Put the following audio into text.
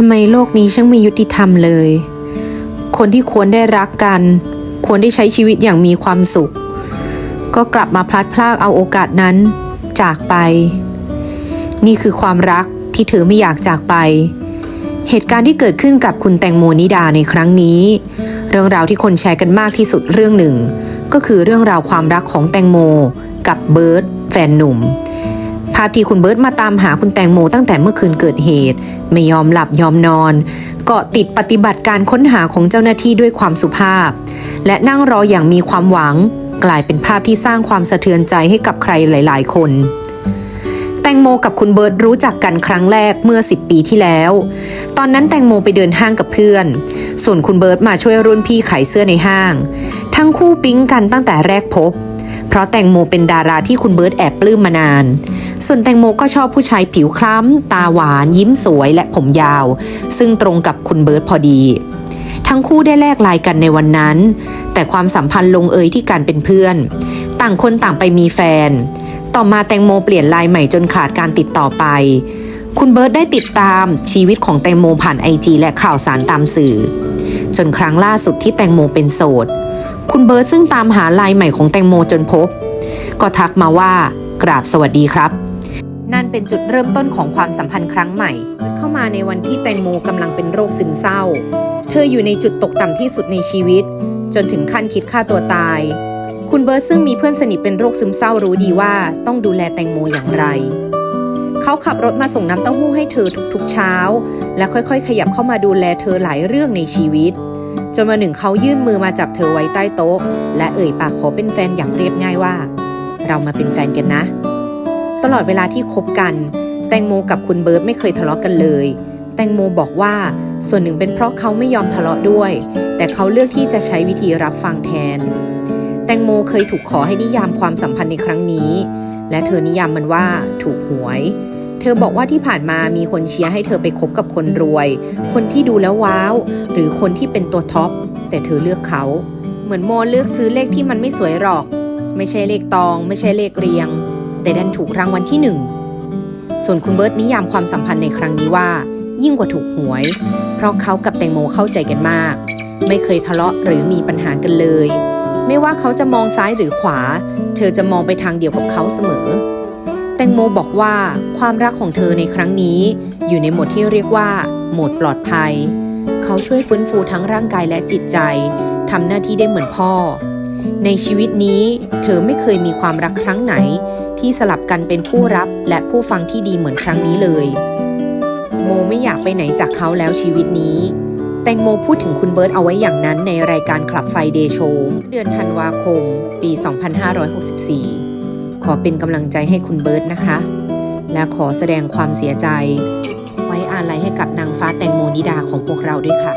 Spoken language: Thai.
ำไมโลกนี้ช่างไม่ยุติธรรมเลย คนที่ควรได้รักกัน ควรได้ใช้ชีวิตอย่างมีความสุข ก็กลับมาพลัดพรากเอาโอกาสนั้น จากไป นี่คือความรักที่เธอไม่อยากจากไป เหตุการณ์ที่เกิดขึ้นกับคุณแตงโมนิดาในครั้งนี้ เรื่องราวที่คนแชร์กันมากที่สุดเรื่องหนึ่ง ก็คือเรื่องราวความรักของแตงโม กับเบิร์ตแฟนหนุ่มาพที่คุณเบิร์ตมาตามหาคุณแตงโมตั้งแต่เมื่อคืนเกิดเหตุ ไม่ยอมหลับยอมนอน เกาะติดปฏิบัติการค้นหาของเจ้าหน้าที่ด้วยความสุภาพ และนั่งรออย่างมีความหวัง กลายเป็นภาพที่สร้างความสะเทือนใจให้กับใครหลาย ๆ คนแตงโมกับคุณเบิร์ตรู้จักกันครั้งแรกเมื่อ 10 ปีที่แล้ว ตอนนั้นแตงโมไปเดินห้างกับเพื่อน ส่วนคุณเบิร์ตมาช่วยรุ่นพี่ขายเสื้อในห้าง ทั้งคู่ปิ๊งกันตั้งแต่แรกพบ เพราะแตงโมเป็นดาราที่คุณเบิร์ตแอบปลื้มมานาน ส่วนแตงโมก็ชอบผู้ชายผิวคล้ำ ตาหวาน ยิ้มสวยและผมยาว ซึ่งตรงกับคุณเบิร์ตพอดี ทั้งคู่ได้แลกไลน์กันในวันนั้น แต่ความสัมพันธ์ลงเอยที่การเป็นเพื่อน ต่างคนต่างไปมีแฟน ต่อมาแตงโมเปลี่ยนไลน์ใหม่จนขาดการติดต่อไป คุณเบิร์ตได้ติดตามชีวิตของแตงโมผ่านไอจีและข่าวสารตามสื่อ จนครั้งล่าสุดที่แตงโมเป็นโสดคุณเบิร์ตซึ่งตามหาไลน์ใหม่ของแตงโมจนพบ ก็ทักมาว่ากราบสวัสดีครับ เป็นจุดเริ่มต้นของความสัมพันธ์ครั้งใหม่ เข้ามาในวันที่แตงโมกำลังเป็นโรคซึมเศร้า เธออยู่ในจุดตกต่ำที่สุดในชีวิต จนถึงขั้นคิดฆ่าตัวตาย คุณเบิร์ตซึ่งมีเพื่อนสนิทเป็นโรคซึมเศร้ารู้ดีว่าต้องดูแลแตงโมอย่างไร เขาขับรถมาส่งน้ำเต้าหู้ให้เธอทุกๆเช้า และค่อยๆ ขยับเข้ามาดูแลเธอหลายเรื่องในชีวิต จนมาหนึ่งเขายื่นมือมาจับเธอไว้ใต้โต๊ะ และเอ่ยปากขอเป็นแฟนอย่างเรียบง่ายว่า เรามาเป็นแฟนกันนะ ตลอดเวลาที่คบกัน แตงโมกับคุณเบิร์ตไม่เคยทะเลาะกันเลย แตงโมบอกว่าส่วนหนึ่งเป็นเพราะเขาไม่ยอมทะเลาะด้วย แต่เขาเลือกที่จะใช้วิธีรับฟังแทน แตงโมเคยถูกขอให้นิยามความสัมพันธ์ในครั้งนี้ และเธอนิยามมันว่าถูกหวย เธอบอกว่าที่ผ่านมามีคนเชียร์ให้เธอไปคบกับคนรวย คนที่ดูแล้วว้าว หรือคนที่เป็นตัวท็อปแต่เธอเลือกเขาเหมือนโมเลือกซื้อเลขที่มันไม่สวยหรอก ไม่ใช่เลขตอง ไม่ใช่เลขเรียง แต่ดันถูกรางวัลที่หนึ่งส่วนคุณเบิร์ตนิยามความสัมพันธ์ในครั้งนี้ว่า ยิ่งกว่าถูกหวย เพราะเขากับแตงโมเข้าใจกันมาก ไม่เคยทะเลาะหรือมีปัญหากันเลย ไม่ว่าเขาจะมองซ้ายหรือขวา เธอจะมองไปทางเดียวกับเขาเสมอ แตงโมบอกว่าความรักของเธอในครั้งนี้ อยู่ในโหมดที่เรียกว่าโหมดปลอดภัย เขาช่วยฟื้นฟูทั้งร่างกายและจิตใจทำหน้าที่ได้เหมือนพ่อ ในชีวิตนี้เธอไม่เคยมีความรักครั้งไหน ที่สลับกันเป็นผู้รับและผู้ฟังที่ดีเหมือนครั้งนี้เลย โมไม่อยากไปไหนจากเขาแล้วชีวิตนี้ แตงโมพูดถึงคุณเบิร์ตเอาไว้อย่างนั้นในรายการคลับไฟเดย์โชว์เดือนธันวาคม ปี 2564 ขอเป็นกำลังใจให้คุณเบิร์ตนะคะ และขอแสดงความเสียใจ ไว้อาลัยให้กับนางฟ้าแตงโมนิดาของพวกเราด้วยค่ะ